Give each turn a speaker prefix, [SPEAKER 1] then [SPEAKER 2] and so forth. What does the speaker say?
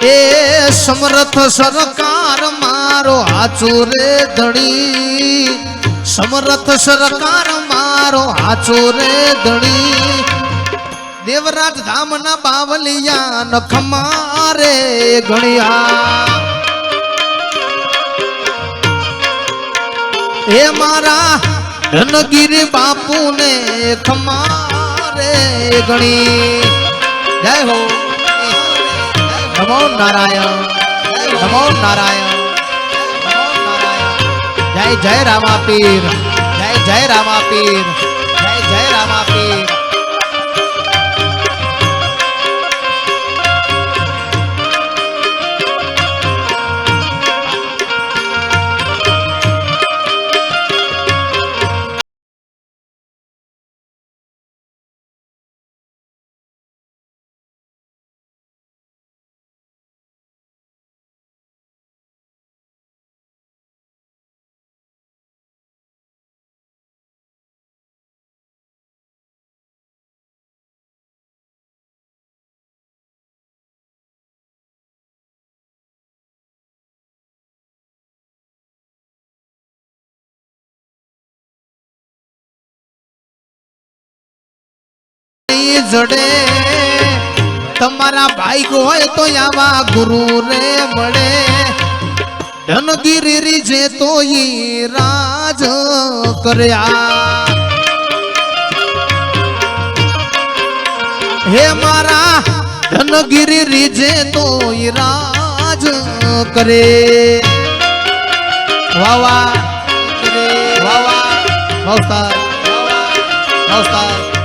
[SPEAKER 1] એ સમરથ સરકાર મારો હાચો રે ધણી. સમરથ સરકાર મારો હાચો રે ધણી. દેવરાજ ધામના બાવલિયા નખમા રે ગણિયા. હે મારા ધનગીરી બાપુને ખમારે ગણી. જય હો. નમો નારાયણ નમો નારાયણ જય જય રામા પીર જય જય રામા પીર જય જય રામા જડે તમારા ભાઈ હોય તો આવા ગુરુ રે મળે ધનગીરી જે તો ઈ રાજ કર્યા હે મારા ધનગીરી રીજે તો ઈ રાજ કરે વાવા વાવા નમસ્કાર નમસ્કાર